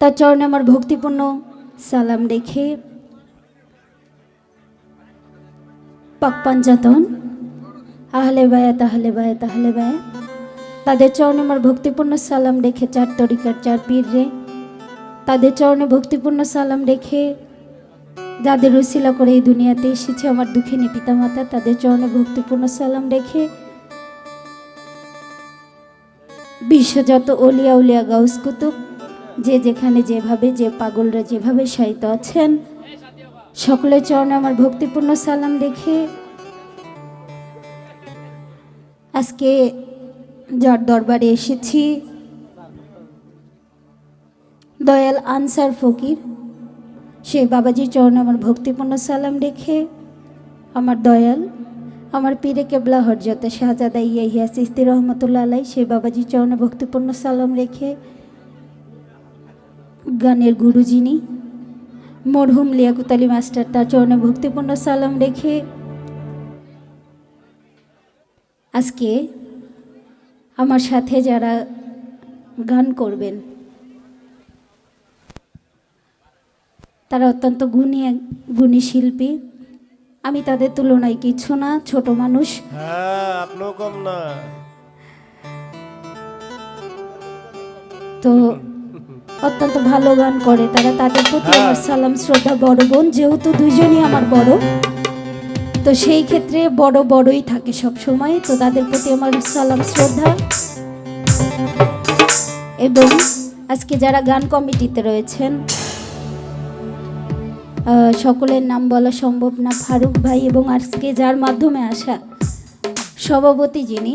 তার চরণে আমার ভক্তিপূর্ণ সালাম রেখে পাক পাঞ্জাতন আহলে বায়াত আহলে বায়াত আহলে বায়াত। তাদের চরণে আমার ভক্তিপূর্ণ সালাম রেখে চার তরিকার চার পীর রে। তাদের চরণে ভক্তিপূর্ণ সালাম রেখে যাদের রসিলা করে এই দুনিয়াতে এসেছে আমার দুঃখিনী পিতামাতা, তাদের চরণে ভক্তিপূর্ণ সালাম রেখে বিশ্বযত অলিয়া উলিয়া গাউস কুতুব, যে যেখানে যেভাবে, যে পাগলরা যেভাবে সাহিত্য আছেন, সকলের চরণে আমার ভক্তিপূর্ণ সালাম রেখে আজকে যার দরবারে এসেছি, দয়াল আনসার ফকির। সেই বাবাজির চরণে আমার ভক্তিপূর্ণ সালাম রেখে, আমার দয়াল আমার পীরে কেবলা হরজতে, শাহজাদা ইয়া সিস্তি রহমতুল্লা আলাই, সে বাবাজির চরণে ভক্তিপূর্ণ সালাম রেখে গানের গুরু যিনি, মরহুম লিয়াকুত আলী মাস্টার, তার চরণে ভক্তিপূর্ণ সালাম রেখে আজকে আমার সাথে যারা গান করবেন, তারা অত্যন্ত গুণী গুণী শিল্পী। আমি তাদের তুলনায় কিছু না ছোট মানুষ। হ্যাঁ আপনিও কম না। তো অত্যন্ত ভালো গান করে তারা। তাদের প্রতি আমার সালাম শ্রদ্ধা বড় বোন যেহেতু দুজনই আমার বড়। তো সেই ক্ষেত্রে বড় বড়ই থাকে সব সময়। তো তাদের প্রতি আমার সালাম শ্রদ্ধা। এবং আজকে যারা গান কমিটিতে রয়েছেন সকলের নাম বলা সম্ভব না, ফারুক ভাই এবং আজকে যার মাধ্যমে আসা সভাপতি যিনি,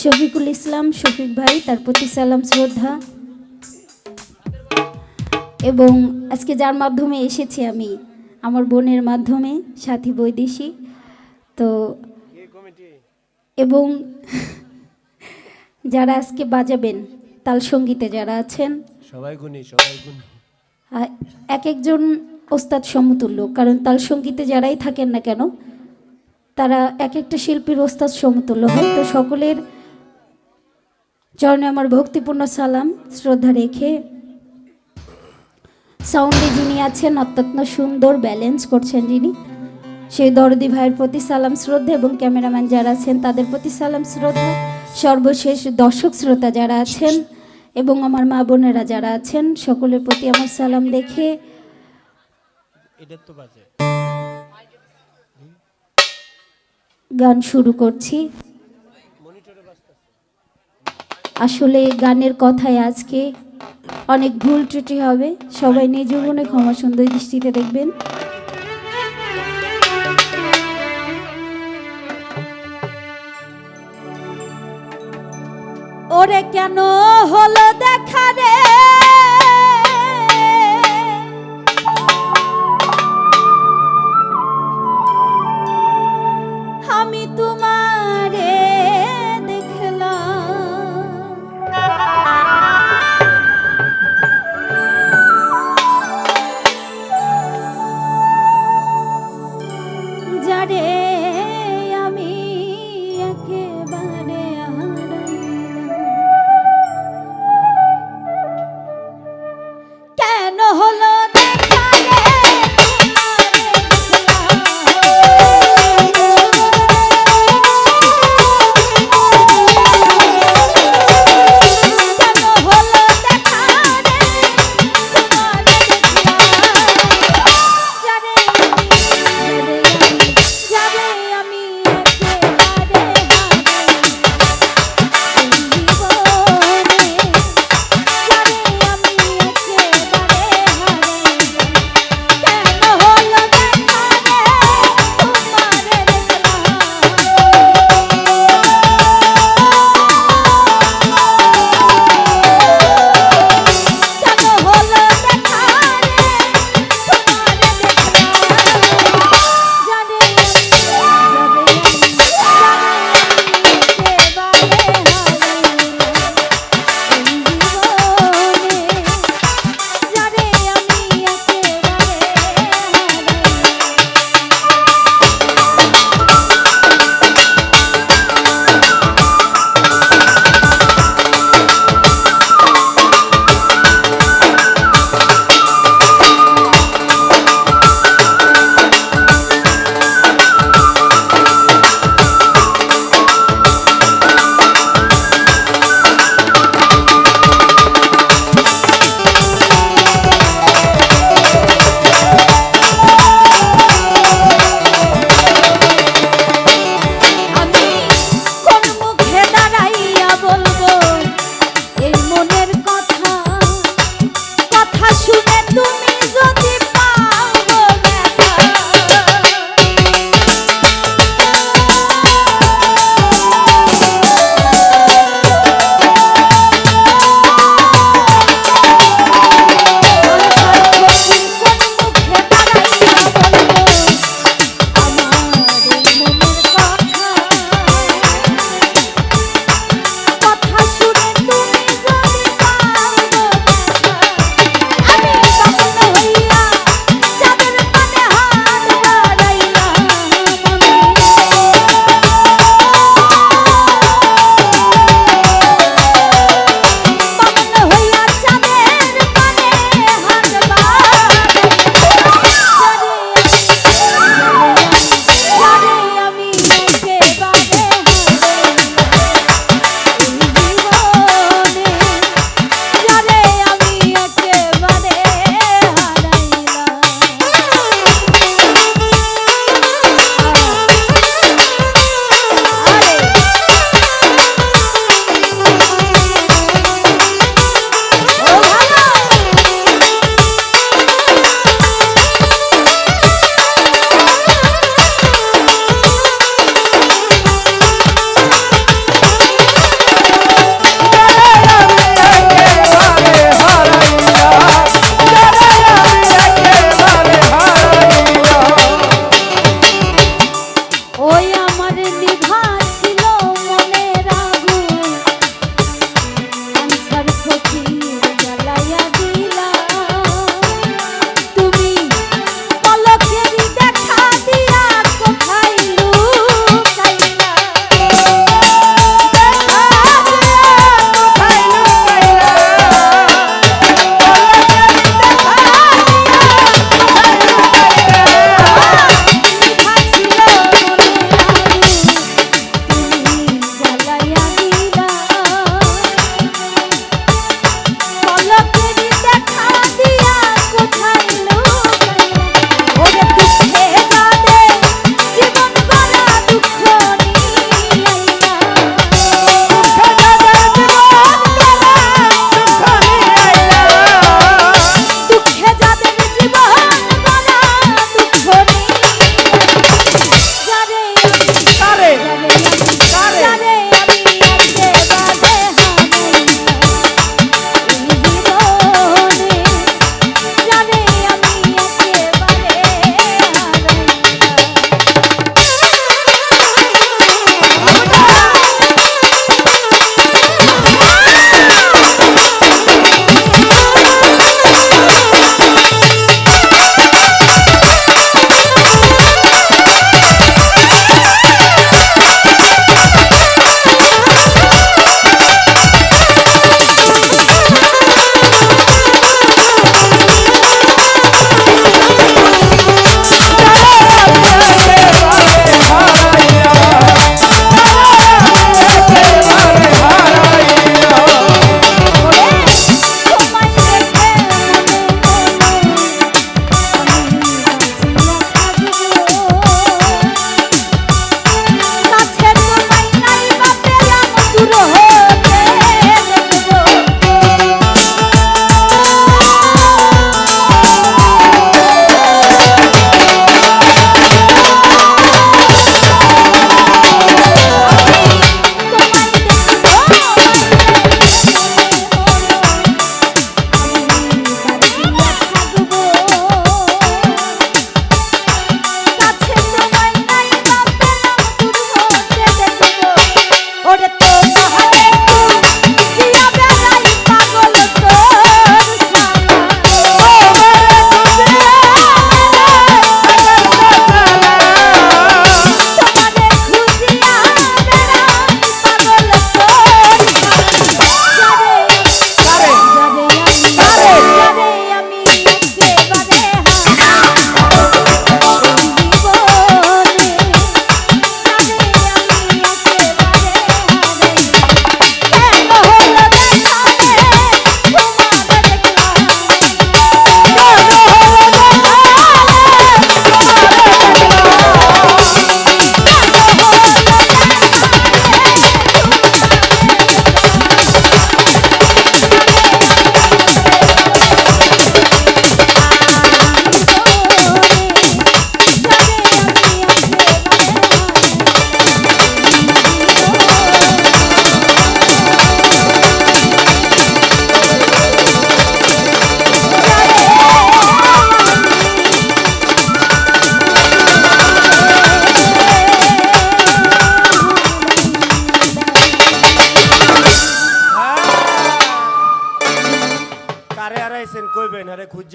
শফিকুল ইসলাম, শফিক ভাই, তার প্রতি সালাম, শ্রদ্ধা। এবং আজকে যার মাধ্যমে এসেছি আমি, আমার বোনের মাধ্যমে, সাথী বৈদেশী। তো এবং যারা আজকে বাজাবেন, তাল সঙ্গীতে যারা আছেন, সবাই গুণী সবাই গুণী। এক একজন ওস্তাদ সমতুল্য, কারণ তাল সঙ্গীতে যারাই থাকেন না কেন, তারা এক একটা শিল্পীর ওস্তাদ সমতুল্য হয় তো সকলের চরণে আমার ভক্তিপূর্ণ সালাম, শ্রদ্ধা রেখে সাউন্ডে যিনি আছেন, অত্যন্ত সুন্দর ব্যালেন্স করছেন যিনি, সেই দরদি ভাইয়ের প্রতি সালাম, শ্রদ্ধা এবং ক্যামেরাম্যান যারা আছেন, তাদের প্রতি সালাম, শ্রদ্ধা। সর্বশেষ দর্শক শ্রোতা যারা আছেন এবং আমার মা বোনেরা যারা আছেন, সকলের প্রতি আমার সালাম বাজে গান শুরু করছি। আসলে গানের কথায় আজকে অনেক ভুল ত্রুটি হবে। সবাই নিজ মনে ক্ষমা সুন্দর দৃষ্টিতে দেখবেন। ওরে কেন হলো দেখা রে?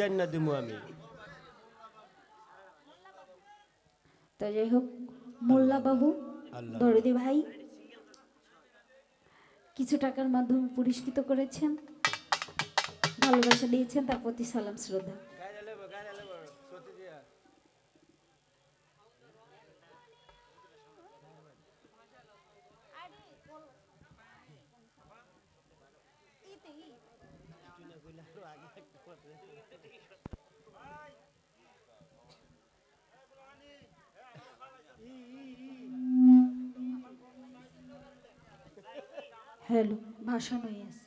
আরে দেবো আমি। তো যাই হোক মোল্লা বাবু দরদি ভাই কিছু টাকার মাধ্যমে পুরস্কৃত করেছেন ভালোবাসা দিয়েছেন তার প্রতি সালাম শ্রদ্ধা। হ্যালো ভাষণ হয়ে আছে